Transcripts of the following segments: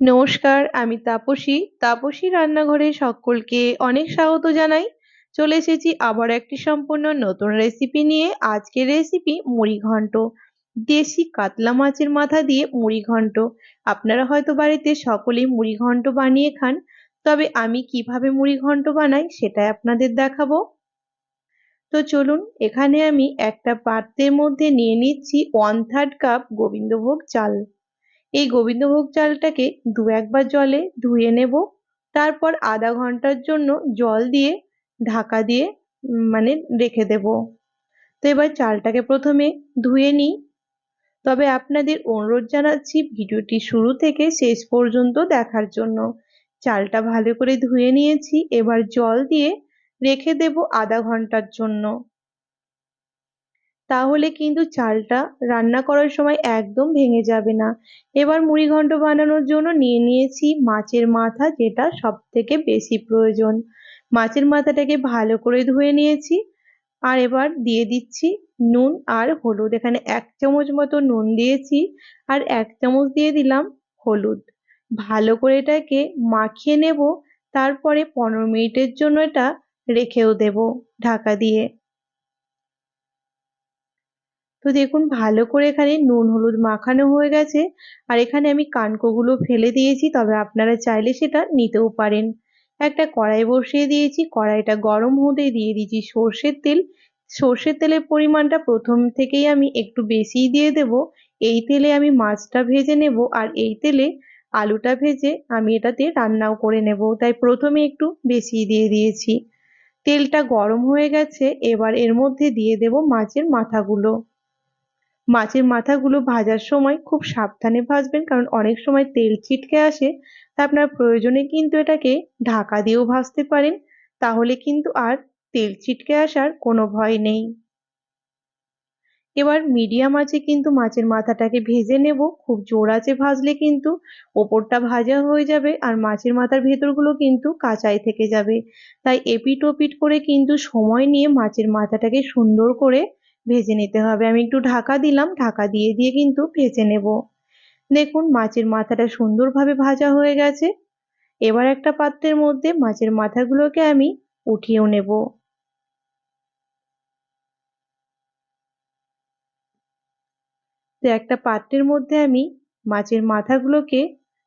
নমস্কার, আমি তাপসী। তাপসী রান্নাঘরে সকলকে অনেক স্বাগত জানাই। চলে এসেছি আবার একটি সম্পূর্ণ নতুন রেসিপি নিয়ে। আজকের রেসিপি মুড়ি ঘন্ট। দেশি কাতলা মাছের মাথা দিয়ে মুড়ি ঘন্ট। আপনারা হয়তো বাড়িতে সকলেই মুড়ি ঘন্ট বানিয়ে খান। তবে আমি কীভাবে মুড়ি ঘন্ট বানাই সেটাই আপনাদের দেখাবো। তো চলুন, এখানে আমি একটা পাত্রের মধ্যে নিয়ে নিচ্ছি ওয়ান থার্ড কাপ গোবিন্দভোগ চাল। এই গোবিন্দভোগ চালটাকে দু একবার জলে ধুয়ে নেব। তারপর আধা ঘণ্টার জন্য জল দিয়ে ঢাকা দিয়ে মানে রেখে দেব। তো এবার চালটাকে প্রথমে ধুয়ে নিই। তবে আপনাদের অনুরোধ জানাচ্ছি ভিডিওটি শুরু থেকে শেষ পর্যন্ত দেখার জন্য। চালটা ভালো করে ধুয়ে নিয়েছি। এবার জল দিয়ে রেখে দেব আধা ঘণ্টার জন্য। তাহলে কিন্তু চালটা রান্না করার সময় একদম ভেঙে যাবে না। এবার মুড়ি ঘন্ট বানানোর জন্য নিয়ে নিয়েছি মাছের মাথা, যেটা সব থেকে বেশি প্রয়োজন। মাছের মাথাটাকে ভালো করে ধুয়ে নিয়েছি। আর এবার দিয়ে দিচ্ছি নুন আর হলুদ। এখানে এক চামচ মতো নুন দিয়েছি আর এক চামচ দিয়ে দিলাম হলুদ। ভালো করে এটাকে মাখিয়ে নেব, তারপরে পনেরো মিনিটের জন্য এটা রেখেও দেব ঢাকা দিয়ে। তো দেখুন, ভালো করে এখানে নুন, হলুদ মাখানো হয়ে গেছে। আর এখানে আমি কানকোগুলো ফেলে দিয়েছি, তবে আপনারা চাইলে সেটা নিতেও পারেন। একটা কড়াই বসিয়ে দিয়েছি, কড়াইটা গরম হতে দিয়ে দিয়েছি সর্ষের তেল। সর্ষের তেলের পরিমাণটা প্রথম থেকেই আমি একটু বেশিই দিয়ে দেব। এই তেলে আমি মাছটা ভেজে নেব, আর এই তেলে আলুটা ভেজে আমি এটাতে রান্নাও করে নেব। তাই প্রথমে একটু বেশি দিয়ে দিয়েছি। তেলটা গরম হয়ে গেছে, এবার এর মধ্যে দিয়ে দেব মাছের মাথাগুলো। মাছের মাথাগুলো ভাজার সময় খুব সাবধানে ভাজবেন, কারণ অনেক সময় তেল ছিটকে আসে। তা আপনার প্রয়োজনে কিন্তু এটাকে ঢাকা দিয়েও ভাজতে পারেন। তাহলে কিন্তু আর তেল ছিটকে আসার কোনো ভয় নেই। এবার মিডিয়াম আছে কিন্তু মাছের মাথাটাকে ভেজে নেব। খুব জোর আছে ভাজলে কিন্তু ওপরটা ভাজা হয়ে যাবে আর মাছের মাথার ভেতরগুলো কিন্তু কাঁচাই থেকে যাবে। তাই এপিট ওপিট করে কিন্তু সময় নিয়ে মাছের মাথাটাকে সুন্দর করে ভেজে নিতে হবে। আমি একটু ঢাকা দিলাম। ঢাকা দিয়ে দিয়ে কিন্তু ভেজে নেব। দেখুন, মাছের মাথাটা সুন্দরভাবে ভাজা হয়ে গেছে। এবার একটা পাত্রের মধ্যে মাছের মাথাগুলোকে আমি উঠিয়েও নেব। তো একটা পাত্রের মধ্যে আমি মাছের মাথাগুলোকে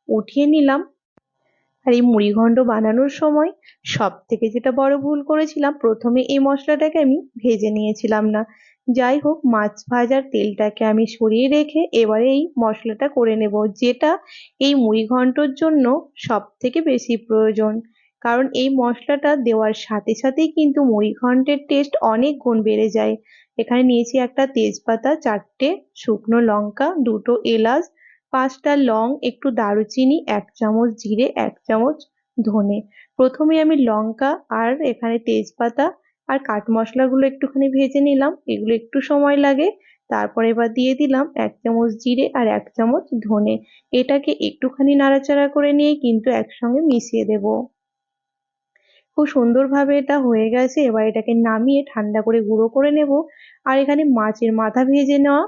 উঠিয়ে নিলাম। আর এই মুড়িঘণ্ড বানানোর সময় সব থেকে যেটা বড় ভুল করেছিলাম, প্রথমে এই মশলাটাকে আমি ভেজে নিয়েছিলাম না। যাই হোক, মাছ ভাজার তেলটাকে আমি সরিয়ে রেখে এবারে এই মশলাটা করে নেব, যেটা এই মুড়ি ঘন্টর জন্য সব থেকে বেশি প্রয়োজন। কারণ এই মশলাটা দেওয়ার সাথে সাথেই কিন্তু মুড়ি ঘন্টের টেস্ট অনেক গুণ বেড়ে যায়। এখানে নিয়েছি একটা তেজপাতা, চারটে শুকনো লঙ্কা, দুটো এলাচ, পাঁচটা লং, একটু দারুচিনি, এক চামচ জিরে, এক চামচ ধনে। প্রথমে আমি লঙ্কা আর এখানে তেজপাতা আর কাঠ মশলাগুলো একটুখানি ভেজে নিলাম, এগুলো একটু সময় লাগে। তারপরে এবার দিয়ে দিলাম এক চামচ জিরে আর এক চামচ ধনে। এটাকে একটুখানি নাড়াচাড়া করে নিয়ে কিন্তু একসঙ্গে মিশিয়ে দেব। খুব সুন্দরভাবে এটা হয়ে গেছে। এবার এটাকে নামিয়ে ঠান্ডা করে গুঁড়ো করে নেব। আর এখানে মাছের মাথা ভেজে নেওয়া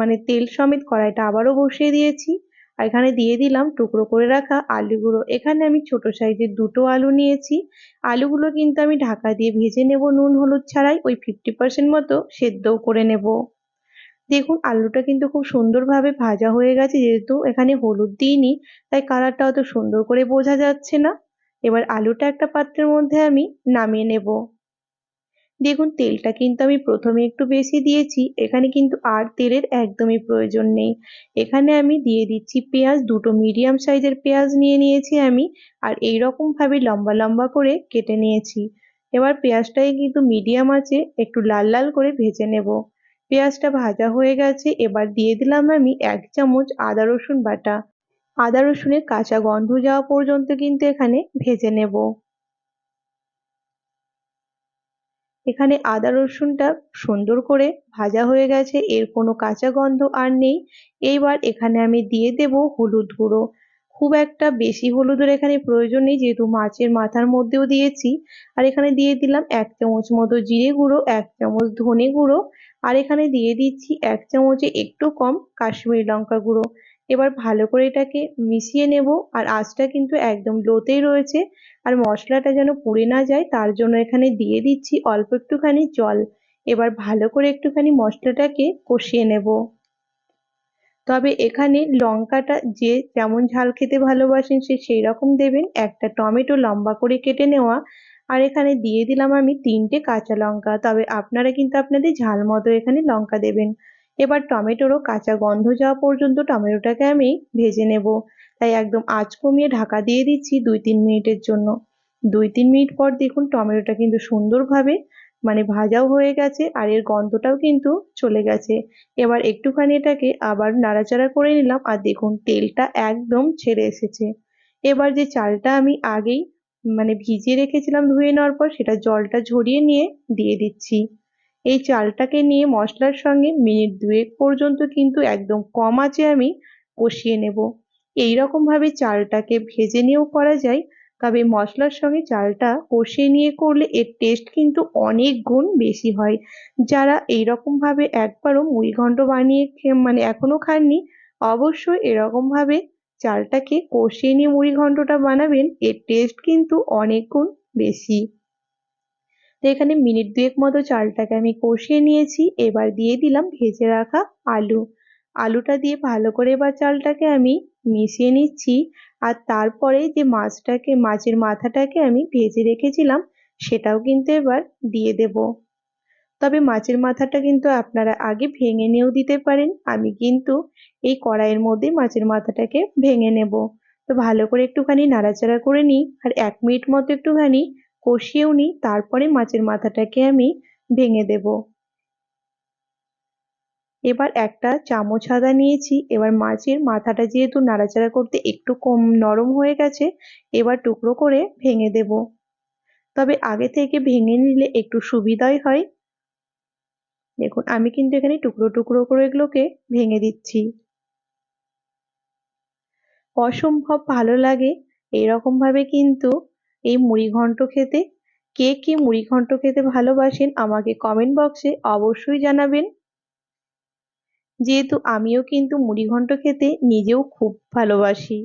মানে তেল সমেত কড়াইটা আবারও বসিয়ে দিয়েছি। আর এখানে দিয়ে দিলাম, টুকরো করে রাখা আলুগুলো। এখানে আমি ছোট সাইজের দুটো আলু নিয়েছি। আলুগুলো কিন্তু আমি ঢাকা দিয়ে ভেজে নেব নুন, হলুদ ছাড়াই, ওই ফিফটি পার্সেন্ট মতো সেদ্ধও করে নেব। দেখুন, আলুটা কিন্তু খুব সুন্দরভাবে ভাজা হয়ে গেছে, যেহেতু এখানে হলুদ দিইনি, তাই কালারটা অত সুন্দর করে বোঝা যাচ্ছে না। এবার আলুটা একটা পাত্রের মধ্যে আমি নামিয়ে নেব। দেখুন, তেলটা কিন্তু আমি প্রথমে একটু বেশি দিয়েছি, এখানে কিন্তু আর তেলের একদমই প্রয়োজন নেই। এখানে আমি দিয়ে দিচ্ছি পেঁয়াজ, দুটো মিডিয়াম সাইজের পেঁয়াজ নিয়ে নিয়েছি আমি, আর এই ভাবে লম্বা লম্বা করে কেটে নিয়েছি। এবার পেঁয়াজটাই কিন্তু মিডিয়াম আছে, একটু লাল লাল করে ভেজে নেব। পেঁয়াজটা ভাজা হয়ে গেছে, এবার দিয়ে দিলাম আমি এক চামচ আদা রসুন বাটা। আদা রসুনের কাঁচা গন্ধ যাওয়া পর্যন্ত কিন্তু এখানে ভেজে নেব। এখানে আদা রসুনটা সুন্দর করে ভাজা হয়ে গেছে, এর কোনো কাঁচা গন্ধ আর নেই। এইবার এখানে আমি দিয়ে দেব হলুদ গুঁড়ো। খুব একটা বেশি হলুদের এখানে প্রয়োজন নেই, যেহেতু মাছের মাথার মধ্যেও দিয়েছি। আর এখানে দিয়ে দিলাম এক চামচ মতো জিরে গুঁড়ো, এক চামচ ধনে গুঁড়ো। আর এখানে দিয়ে দিচ্ছি এক চামচে একটু কম কাশ্মীরি লঙ্কা গুঁড়ো। এবার ভালো করে এটাকে মিশিয়ে নেব। আর আঁচটা কিন্তু একদম লোতেই রয়েছে। আর মশলাটা যেন পুড়ে না যায়, তার জন্য এখানে দিয়ে দিচ্ছি অল্প একটুখানি জল। এবার ভালো করে একটুখানি মশলাটাকে কষিয়ে নেব। তবে এখানে লঙ্কাটা যে যেমন ঝাল খেতে ভালোবাসেন, সে সেই রকম দেবেন। একটা টমেটো লম্বা করে কেটে নেওয়া। আর এখানে দিয়ে দিলাম আমি তিনটে কাঁচা লঙ্কা। তবে আপনারা কিন্তু আপনাদের ঝাল মতো এখানে লঙ্কা দেবেন। এবার টমেটোরও কাঁচা গন্ধ যাওয়া পর্যন্ত টমেটোটাকে আমি ভেজে নেব। তাই একদম আঁচ কমিয়ে ঢাকা দিয়ে দিচ্ছি দুই তিন মিনিটের জন্য। দুই তিন মিনিট পর দেখুন টমেটোটা কিন্তু সুন্দরভাবে মানে ভাজাও হয়ে গেছে আর এর গন্ধটাও কিন্তু চলে গেছে। এবার একটুখানি এটাকে আবার নাড়াচাড়া করে নিলাম আর দেখুন তেলটা একদম ছেড়ে এসেছে। এবার যে চালটা আমি আগেই মানে ভিজিয়ে রেখেছিলাম ধুয়ে নেওয়ার পর সেটা জলটা ঝরিয়ে নিয়ে দিয়ে দিচ্ছি। এই চালটাকে নিয়ে মশলার সঙ্গে মিনিট দুয়েক পর্যন্ত কিন্তু একদম কম আঁচে আমি কষিয়ে নেব। এই ভাবে চালটাকে ভেজে নিয়েও করা যায়। তবে মশলার সঙ্গে চালটা কষিয়ে নিয়ে করলে এর টেস্ট কিন্তু অনেক গুণ বেশি হয়। যারা এইরকমভাবে একবারও মুড়িঘণ্ট বানিয়ে মানে এখনও খাননি, অবশ্যই এরকমভাবে চালটাকে কষিয়ে নিয়ে মুড়িঘণ্টটা বানাবেন, এর টেস্ট কিন্তু অনেক গুণ বেশি। তো এখানে মিনিট দুয়েক মতো চালটাকে আমি কষিয়ে নিয়েছি। এবার দিয়ে দিলাম ভেজে রাখা আলু। আলুটা দিয়ে ভালো করে এবার চালটাকে আমি মিশিয়ে নিচ্ছি। আর তারপরে যে মাছটাকে, মাছের মাথাটাকে আমি ভেজে রেখেছিলাম, সেটাও কিন্তু এবার দিয়ে দেব। তবে মাছের মাথাটা কিন্তু আপনারা আগে ভেঙে নিয়েও দিতে পারেন। আমি কিন্তু এই কড়াইয়ের মধ্যে মাছের মাথাটাকে ভেঙে নেব। তো ভালো করে একটুখানি নাড়াচাড়া করে নিই। আর এক মিনিট মতো একটুখানি কষিয়েও নিই। তারপরে মাছের মাথাটাকে আমি ভেঙে দেব। এবার একটা চামচ আদা নিয়েছি, এবার মাছের মাথাটা যেহেতু নাড়াচাড়া করতে একটু কম নরম হয়ে গেছে, এবার টুকরো করে ভেঙে দেব। তবে আগে থেকে ভেঙে নিলে একটু সুবিধাই হয়। দেখুন, আমি কিন্তু এখানে টুকরো টুকরো করে এগুলোকে ভেঙে দিচ্ছি। অসম্ভব ভালো লাগে। ভাবে কিন্তু এই মুড়ি ঘন্ট খেতে। কে কে মুড়ি ঘন্ট খেতে ভালোবাসেন আমাকে কমেন্ট বক্সে অবশ্যই জানাবেন। যেহেতু আমিও কিন্তু মুড়ি ঘন্ট খেতে নিজেও খুব ভালোবাসি।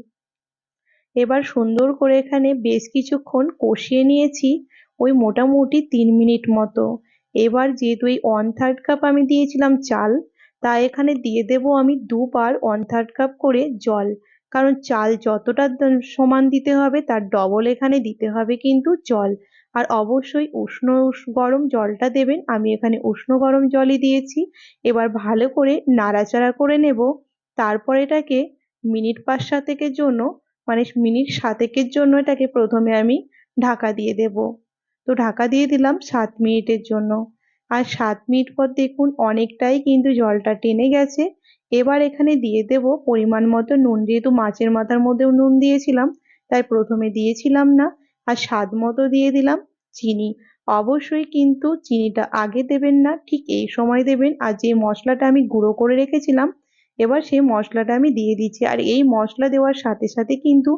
এবার সুন্দর করে এখানে বেশ কিছুক্ষণ কষিয়ে নিয়েছি ওই মোটামুটি তিন মিনিট মতো। এবার যেহেতু এই ওয়ান থার্ড কাপ আমি দিয়েছিলাম চাল তা এখানে দিয়ে দেব আমি দুবার ওয়ান থার্ড কাপ করে জল। কারণ চাল যতটা সমান দিতে হবে তার ডবল এখানে দিতে হবে কিন্তু জল। আর অবশ্যই উষ্ণ গরম জলটা দেবেন। আমি এখানে উষ্ণ গরম জলই দিয়েছি। এবার ভালো করে নাড়াচাড়া করে নেব। তারপর এটাকে মিনিট পাঁচ সাতেকের জন্য মানে মিনিট সাতেকের জন্য এটাকে প্রথমে আমি ঢাকা দিয়ে দেব। তো ঢাকা দিয়ে দিলাম সাত মিনিটের জন্য। আর সাত মিনিট পর দেখুন অনেকটাই কিন্তু জলটা টেনে গেছে। এবার এখানে দিয়ে দেব পরিমাণ মতো নুন। যেহেতু মাছের মাথার মধ্যেও নুন দিয়েছিলাম, তাই প্রথমে দিয়েছিলাম না। আর স্বাদ মতো দিয়ে দিলাম চিনি। অবশ্যই কিন্তু চিনিটা আগে দেবেন না, ঠিক এই সময় দেবেন। আর যে মশলাটা আমি গুঁড়ো করে রেখেছিলাম, এবার সেই মশলাটা আমি দিয়ে দিচ্ছি। আর এই মশলা দেওয়ার সাথে সাথে কিন্তু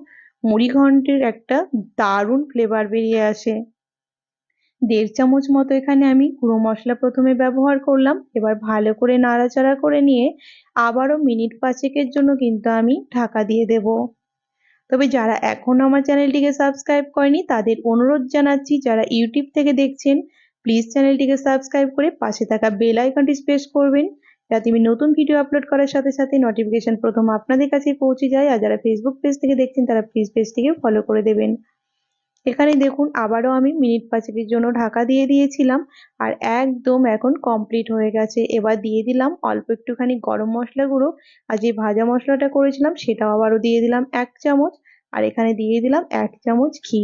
মুড়ি ঘন্টের একটা দারুণ ফ্লেভার বেরিয়ে আসে। দেড় চামচ মতো এখানে আমি গুঁড়ো মশলা প্রথমে ব্যবহার করলাম। এবার ভালো করে নাড়াচাড়া করে নিয়ে আবারও মিনিট পাঁচেকের জন্য কিন্তু আমি ঢাকা দিয়ে দেব। তবে যারা এখনও আমার চ্যানেলটিকে সাবস্ক্রাইব করেনি, তাদের অনুরোধ জানাচ্ছি, যারা ইউটিউব থেকে দেখছেন প্লিজ চ্যানেলটিকে সাবস্ক্রাইব করে পাশে থাকা বেল আইকনটি প্রেস করবেন, যাতে আমি নতুন ভিডিও আপলোড করার সাথে সাথে নোটিফিকেশন প্রথম আপনাদের কাছে পৌঁছে যায়, আর যারা ফেসবুক পেজ থেকে দেখছেন, তারা প্লিজ পেজটিকে ফলো করে দেবেন। এখানে দেখুন আবারও আমি মিনিট পাঁচেকের জন্য ঢাকা দিয়ে দিয়েছিলাম আর একদম এখন কমপ্লিট হয়ে গেছে। এবার দিয়ে দিলাম অল্প একটুখানি গরম মশলা গুঁড়ো আর যে ভাজা মশলাটা করেছিলাম সেটাও আবারও দিয়ে দিলাম এক চামচ আর এখানে দিয়ে দিলাম এক চামচ ঘি।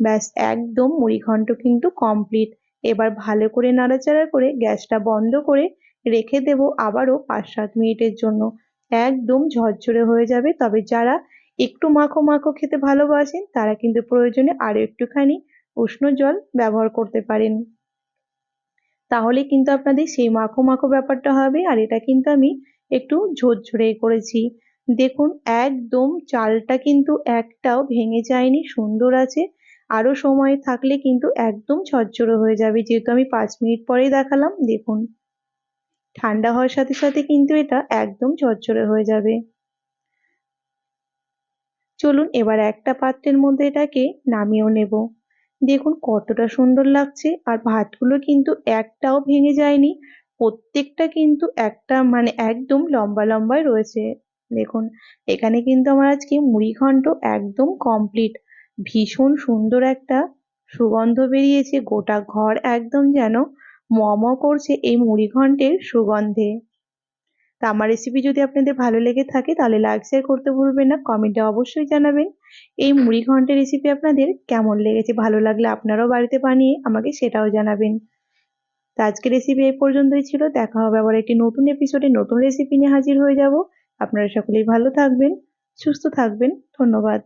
ব্যাস একদম মুড়িঘণ্ট কিন্তু কমপ্লিট। এবার ভালো করে নাড়াচাড়া করে গ্যাসটা বন্ধ করে রেখে দেব আবারও পাঁচ সাত মিনিটের জন্য। একদম ঝরঝরে হয়ে যাবে তবে যারা একটু মাখো মাখো খেতে ভালোবাসেন, তারা কিন্তু প্রয়োজনে আরও একটুখানি উষ্ণ জল ব্যবহার করতে পারেন। তাহলে কিন্তু আপনাদের সেই মাখো মাখো ব্যাপারটা হবে, আর এটা কিন্তু আমি একটু ঝরঝরে করেছি। দেখুন, একদম চালটা কিন্তু একটাও ভেঙে যায়নি, সুন্দর আছে। আরও সময় থাকলে কিন্তু একদম ঝরঝরে হয়ে যাবে, যেহেতু আমি পাঁচ মিনিট পরেই দেখালাম, দেখুন। ঠান্ডা হওয়ার সাথে সাথে কিন্তু এটা একদম ঝরঝরে হয়ে যাবে। চলুন এবার একটা পাত্রের মধ্যে এটাকে নামিয়েও নেব। দেখুন কতটা সুন্দর লাগছে আর ভাতগুলো কিন্তু একটাও ভেঙে যায়নি। প্রত্যেকটা কিন্তু একটা মানে একদম লম্বা লম্বাই রয়েছে। দেখুন, এখানে কিন্তু আমার আজকে মুড়ি ঘন্ট একদম কমপ্লিট ভীষণ সুন্দর একটা সুগন্ধ বেরিয়েছে। গোটা ঘর একদম যেন ম করছে এই মুড়ি ঘন্টের সুগন্ধে। তা আমার রেসিপি যদি আপনাদের ভালো লেগে থাকে তাহলে লাইক শেয়ার করতে ভুলবেন না কমেন্টে অবশ্যই জানাবেন। এই মুড়ি ঘন্টের রেসিপি আপনাদের কেমন লেগেছে, ভালো লাগলে আপনারাও বাড়িতে বানিয়ে আমাকে সেটাও জানাবেন। তো আজকের রেসিপি এই পর্যন্তই ছিল, দেখা হবে আবার একটি নতুন এপিসোডে নতুন রেসিপি নিয়ে হাজির হয়ে যাব। আপনারা সকলেই ভালো থাকবেন, সুস্থ থাকবেন, ধন্যবাদ।